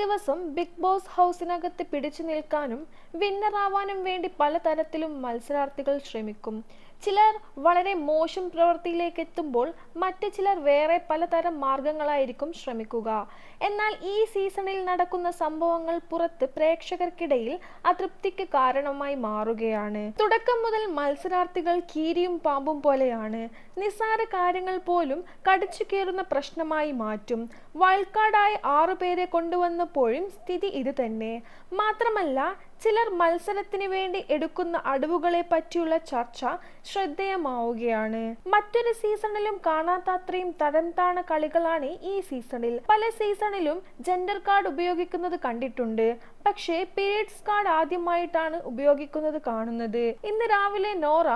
ദിവസം big boss ഹൗസിനകത്ത് പിടിച്ചു നിൽക്കാനും വിന്നറാവാനും വേണ്ടി പലതരത്തിലും മത്സരാർത്ഥികൾ ശ്രമിക്കും. ചിലർ വളരെ മോശം പ്രവൃത്തിയിലേക്ക് എത്തുമ്പോൾ മറ്റു ചിലർ വേറെ പലതരം മാർഗങ്ങളായിരിക്കും ശ്രമിക്കുക. എന്നാൽ ഈ സീസണിൽ നടക്കുന്ന സംഭവങ്ങൾ പുറത്ത് പ്രേക്ഷകർക്കിടയിൽ അതൃപ്തിക്ക് കാരണമായി മാറുകയാണ്. തുടക്കം മുതൽ മത്സരാർത്ഥികൾ കീരിയും പാമ്പും പോലെയാണ്. നിസ്സാര കാര്യങ്ങൾ പോലും കടിച്ചു കയറുന്ന പ്രശ്നമായി മാറ്റും. വയൽക്കാടായി ആറുപേരെ കൊണ്ടുവന്നപ്പോഴും സ്ഥിതി ഇത് തന്നെ. മാത്രമല്ല ചിലർ മത്സരത്തിന് വേണ്ടി എടുക്കുന്ന അടവുകളെ പറ്റിയുള്ള ചർച്ച ശ്രദ്ധേയമാവുകയാണ്. മറ്റൊരു സീസണിലും കാണാത്തത്രയും തരം താണ കളികളാണ് ഈ സീസണിൽ. പല സീസണിലും ജെൻഡർ കാർഡ് ഉപയോഗിക്കുന്നത് കണ്ടിട്ടുണ്ട്. പക്ഷേ പീരീഡ്സ് കാർഡ് ആദ്യമായിട്ടാണ് ഉപയോഗിക്കുന്നത് കാണുന്നത്. ഇന്ന് രാവിലെ നോറ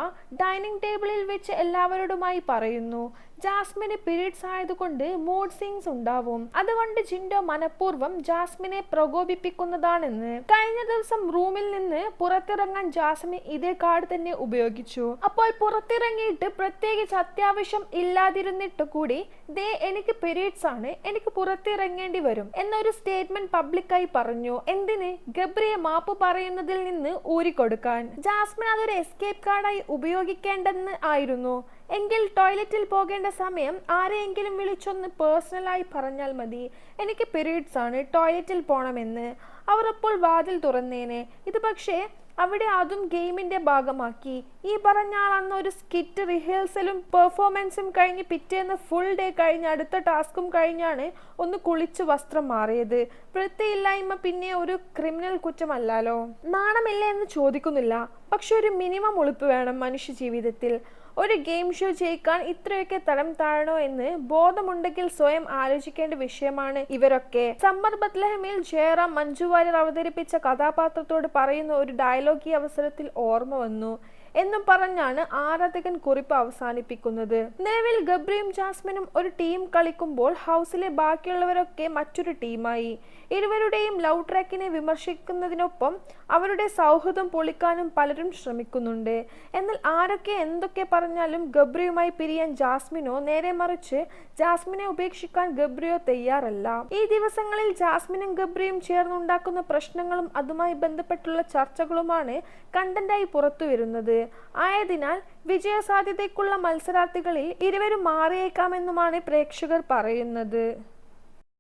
ഡൈനിങ് ടേബിളിൽ വെച്ച് എല്ലാവരോടുമായി പറയുന്നു ജാസ്മിന് പീരീഡ്സ് ആയതുകൊണ്ട് മൂഡ് സിങ്സ് ഉണ്ടാവും. അതുകൊണ്ട് ജിൻഡോ മനഃപൂർവം ജാസ്മിനെ പ്രകോപിപ്പിക്കുന്നതാണെന്ന്. കഴിഞ്ഞ ദിവസം റൂമിൽ നിന്ന് പുറത്തിറങ്ങാൻ ജാസ്മിൻ ഇതേ കാർഡ് തന്നെ ഉപയോഗിച്ചു. അപ്പോൾ പുറത്തിറങ്ങിയിട്ട് പ്രത്യേകിച്ച് അത്യാവശ്യം ഇല്ലാതിരുന്നിട്ട് കൂടി ദേ എനിക്ക് പീരീഡ്സ് ആണ് എനിക്ക് പുറത്തിറങ്ങേണ്ടി വരും എന്നൊരു സ്റ്റേറ്റ്മെന്റ് പബ്ലിക്കായി പറഞ്ഞു. എന്തിന്? ഗബ്രിയെ മാപ്പ് പറയുന്നതിൽ നിന്ന് ഊരിക്കൊടുക്കാൻ. ജാസ്മിൻ അതൊരു എസ്കേപ്പ് കാർഡായി ഉപയോഗിക്കേണ്ടെന്ന് ആയിരുന്നു. എങ്കിൽ ടോയ്ലറ്റിൽ പോകേണ്ട സമയം ആരെയെങ്കിലും വിളിച്ചൊന്ന് പേഴ്സണലായി പറഞ്ഞാൽ മതി. എനിക്ക് പീരീഡ്സ് ആണ് ടോയ്ലറ്റിൽ പോകണമെന്ന് അവർ അപ്പോൾ വാതിൽ തുറന്നേനെ. ഇത് പക്ഷേ അവിടെ അതും ഗെയിമിന്റെ ഭാഗമാക്കി. ഈ പറഞ്ഞ ആൾ അന്ന് ഒരു സ്കിറ്റ് റിഹേഴ്സലും പെർഫോമൻസും കഴിഞ്ഞ് പിറ്റേന്ന് ഫുൾ ഡേ കഴിഞ്ഞ് അടുത്ത ടാസ്കും കഴിഞ്ഞാണ് ഒന്ന് കുളിച്ച് വസ്ത്രം മാറിയത്. വൃത്തിയില്ലായ്മ പിന്നെ ഒരു ക്രിമിനൽ കുറ്റമല്ലല്ലോ. നാണമില്ല എന്ന് ചോദിക്കുന്നില്ല. പക്ഷെ ഒരു മിനിമം ഉളുപ്പ് വേണം മനുഷ്യ ജീവിതത്തിൽ. ഒരു ഗെയിം ഷോ ജയിക്കാൻ ഇത്രയൊക്കെ തരം താഴണോ എന്ന് ബോധമുണ്ടെങ്കിൽ സ്വയം ആലോചിക്കേണ്ട വിഷയമാണ് ഇവരൊക്കെ. സമ്മർ ബത്ലഹമിൽ ജയറാം മഞ്ജു വാര്യർ അവതരിപ്പിച്ച കഥാപാത്രത്തോട് പറയുന്ന ഒരു ഡയലോഗ് ഈ അവസരത്തിൽ ഓർമ്മ വന്നു. എന്നും പറഞ്ഞാണ് ആരാധകൻ കുറിപ്പ് അവസാനിപ്പിക്കുന്നത്. നിലവിൽ ഗബ്രിയും ജാസ്മിനും ഒരു ടീം കളിക്കുമ്പോൾ ഹൗസിലെ ബാക്കിയുള്ളവരൊക്കെ മറ്റൊരു ടീമായി. ഇരുവരുടെയും ലവ് ട്രാക്കിനെ വിമർശിക്കുന്നതിനൊപ്പം അവരുടെ സൗഹൃദം പൊളിക്കാനും പലരും ശ്രമിക്കുന്നുണ്ട്. എന്നാൽ ആരൊക്കെ എന്തൊക്കെ പറഞ്ഞാലും ഗബ്രിയുമായി പിരിയാൻ ജാസ്മിനോ നേരെ മറിച്ച് ജാസ്മിനെ ഉപേക്ഷിക്കാൻ ഗബ്രിയോ തയ്യാറല്ല. ഈ ദിവസങ്ങളിൽ ജാസ്മിനും ഗബ്രിയും ചേർന്നുണ്ടാക്കുന്ന പ്രശ്നങ്ങളും അതുമായി ബന്ധപ്പെട്ടുള്ള ചർച്ചകളുമാണ് കണ്ടന്റായി പുറത്തു വരുന്നത് ആയതിനാൽ വിജയസാധ്യതയ്ക്കുള്ള മത്സരാർത്ഥികളിൽ ഇരുവരും മാറിയേക്കാമെന്നുമാണ് പ്രേക്ഷകർ പറയുന്നത്.